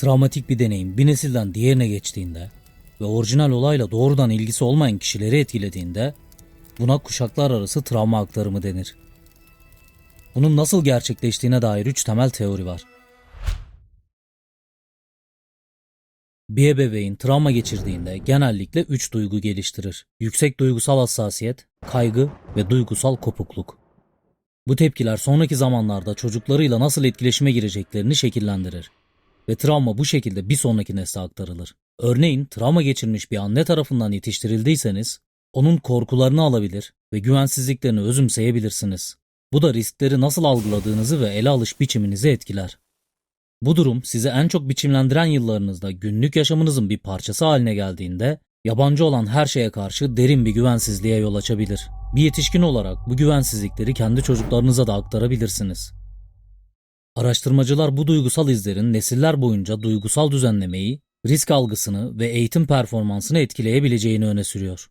Travmatik bir deneyim bir nesilden diğerine geçtiğinde ve orijinal olayla doğrudan ilgisi olmayan kişileri etkilediğinde buna kuşaklar arası travma aktarımı denir. Bunun nasıl gerçekleştiğine dair üç temel teori var. Bir ebeveyn travma geçirdiğinde genellikle üç duygu geliştirir. Yüksek duygusal hassasiyet, kaygı ve duygusal kopukluk. Bu tepkiler sonraki zamanlarda çocuklarıyla nasıl etkileşime gireceklerini şekillendirir ve travma bu şekilde bir sonraki nesle aktarılır. Örneğin travma geçirmiş bir anne tarafından yetiştirildiyseniz onun korkularını alabilir ve güvensizliklerini özümseyebilirsiniz. Bu da riskleri nasıl algıladığınızı ve ele alış biçiminizi etkiler. Bu durum sizi en çok biçimlendiren yıllarınızda günlük yaşamınızın bir parçası haline geldiğinde yabancı olan her şeye karşı derin bir güvensizliğe yol açabilir. Bir yetişkin olarak bu güvensizlikleri kendi çocuklarınıza da aktarabilirsiniz. Araştırmacılar bu duygusal izlerin nesiller boyunca duygusal düzenlemeyi, risk algısını ve eğitim performansını etkileyebileceğini öne sürüyor.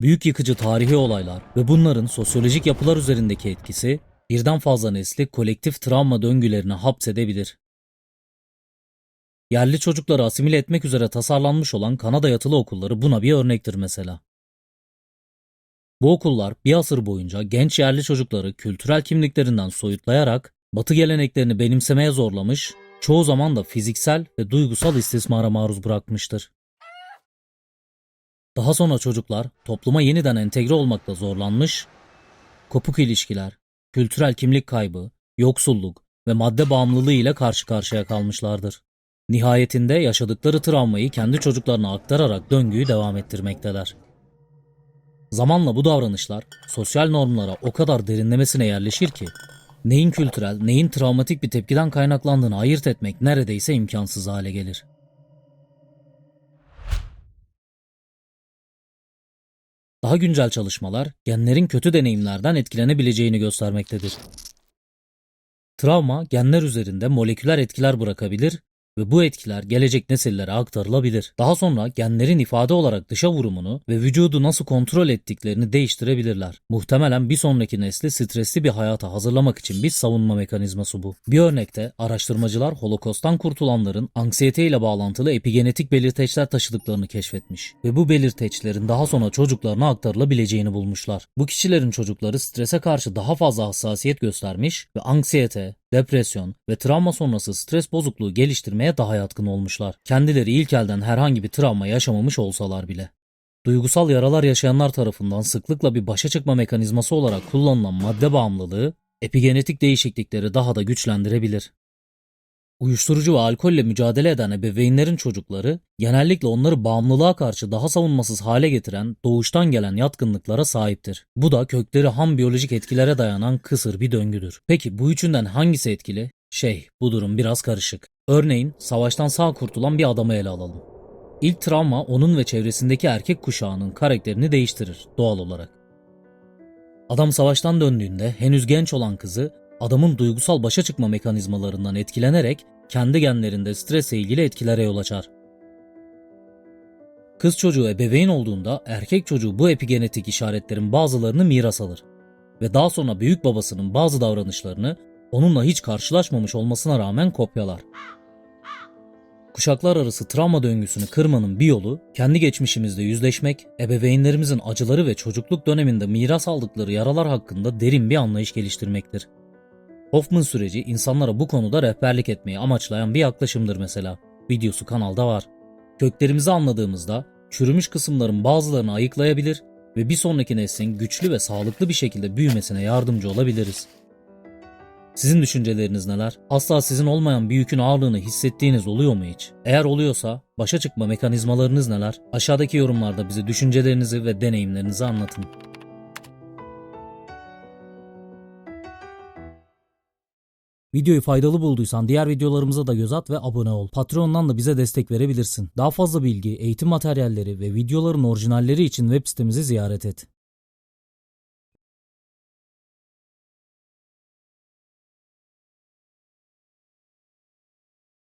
Büyük yıkıcı tarihi olaylar ve bunların sosyolojik yapılar üzerindeki etkisi birden fazla nesli kolektif travma döngülerine hapsedebilir. Yerli çocukları asimile etmek üzere tasarlanmış olan Kanada yatılı okulları buna bir örnektir mesela. Bu okullar bir asır boyunca genç yerli çocukları kültürel kimliklerinden soyutlayarak batı geleneklerini benimsemeye zorlamış, çoğu zaman da fiziksel ve duygusal istismara maruz bırakmıştır. Daha sonra çocuklar topluma yeniden entegre olmakta zorlanmış, kopuk ilişkiler, kültürel kimlik kaybı, yoksulluk ve madde bağımlılığı ile karşı karşıya kalmışlardır. Nihayetinde yaşadıkları travmayı kendi çocuklarına aktararak döngüyü devam ettirmekteler. Zamanla bu davranışlar sosyal normlara o kadar derinlemesine yerleşir ki neyin kültürel, neyin travmatik bir tepkiden kaynaklandığını ayırt etmek neredeyse imkansız hale gelir. Daha güncel çalışmalar genlerin kötü deneyimlerden etkilenebileceğini göstermektedir. Travma genler üzerinde moleküler etkiler bırakabilir ve bu etkiler gelecek nesillere aktarılabilir. Daha sonra genlerin ifade olarak dışa vurumunu ve vücudu nasıl kontrol ettiklerini değiştirebilirler. Muhtemelen bir sonraki nesli stresli bir hayata hazırlamak için bir savunma mekanizması bu. Bir örnekte araştırmacılar Holokost'tan kurtulanların anksiyete ile bağlantılı epigenetik belirteçler taşıdıklarını keşfetmiş ve bu belirteçlerin daha sonra çocuklarına aktarılabileceğini bulmuşlar. Bu kişilerin çocukları strese karşı daha fazla hassasiyet göstermiş ve anksiyete, depresyon ve travma sonrası stres bozukluğu geliştirmeye daha yatkın olmuşlar. Kendileri ilk elden herhangi bir travma yaşamamış olsalar bile. Duygusal yaralar yaşayanlar tarafından sıklıkla bir başa çıkma mekanizması olarak kullanılan madde bağımlılığı, epigenetik değişiklikleri daha da güçlendirebilir. Uyuşturucu ve alkolle mücadele eden ebeveynlerin çocukları genellikle onları bağımlılığa karşı daha savunmasız hale getiren doğuştan gelen yatkınlıklara sahiptir. Bu da kökleri ham biyolojik etkilere dayanan kısır bir döngüdür. Peki bu üçünden hangisi etkili? Şey, bu durum biraz karışık. Örneğin savaştan sağ kurtulan bir adamı ele alalım. İlk travma onun ve çevresindeki erkek kuşağının karakterini değiştirir doğal olarak. Adam savaştan döndüğünde henüz genç olan kızı adamın duygusal başa çıkma mekanizmalarından etkilenerek kendi genlerinde stresle ilgili etkilere yol açar. Kız çocuğu ebeveyn olduğunda erkek çocuğu bu epigenetik işaretlerin bazılarını miras alır ve daha sonra büyük babasının bazı davranışlarını onunla hiç karşılaşmamış olmasına rağmen kopyalar. Kuşaklar arası travma döngüsünü kırmanın bir yolu kendi geçmişimizde yüzleşmek, ebeveynlerimizin acıları ve çocukluk döneminde miras aldıkları yaralar hakkında derin bir anlayış geliştirmektir. Hoffman süreci insanlara bu konuda rehberlik etmeyi amaçlayan bir yaklaşımdır mesela. Videosu kanalda var. Köklerimizi anladığımızda çürümüş kısımların bazılarını ayıklayabilir ve bir sonraki neslin güçlü ve sağlıklı bir şekilde büyümesine yardımcı olabiliriz. Sizin düşünceleriniz neler? Asla sizin olmayan bir yükün ağırlığını hissettiğiniz oluyor mu hiç? Eğer oluyorsa başa çıkma mekanizmalarınız neler? Aşağıdaki yorumlarda bize düşüncelerinizi ve deneyimlerinizi anlatın. Videoyu faydalı bulduysan diğer videolarımıza da göz at ve abone ol. Patreon'dan da bize destek verebilirsin. Daha fazla bilgi, eğitim materyalleri ve videoların orijinalleri için web sitemizi ziyaret et.